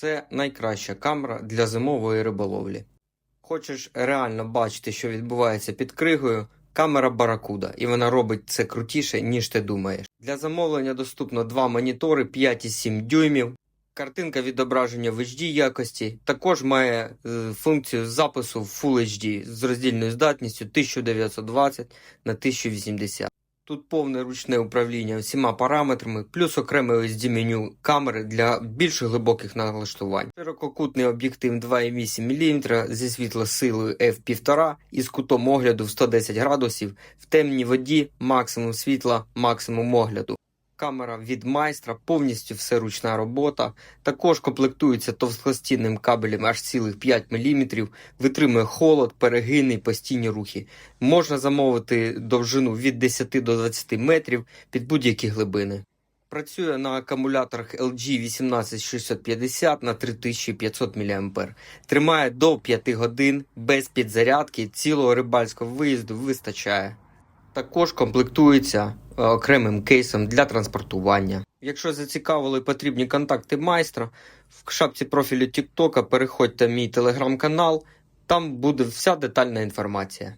Це найкраща камера для зимової риболовлі. Хочеш реально бачити, що відбувається під кригою, камера Barracuda, і вона робить це крутіше, ніж ти думаєш. Для замовлення доступно два монітори 5,7 дюймів. Картинка відображення в HD якості також має е, функцію запису в Full HD з роздільною здатністю 1920 на 1080. Тут повне ручне управління всіма параметрами, плюс окреме usd меню камери для більш глибоких налаштувань. Ширококутний об'єктив 2,8 мм зі світлосилою f1,5 і з кутом огляду в 110 градусів, в темній воді максимум світла, максимум огляду. Камера від майстра, повністю все ручна робота. Також комплектується товстостінним кабелем аж цілих 5 мм, витримує холод, перегини і постійні рухи. Можна замовити довжину від 10 до 20 метрів під будь-які глибини. Працює на акумуляторах LG 18650 на 3500 мАh. Тримає до 5 годин без підзарядки, цілого рибальського виїзду вистачає. Також комплектується окремим кейсом для транспортування. Якщо зацікавили потрібні контакти майстра, в шапці профілю Тіктока переходьте мій телеграм-канал, там буде вся детальна інформація.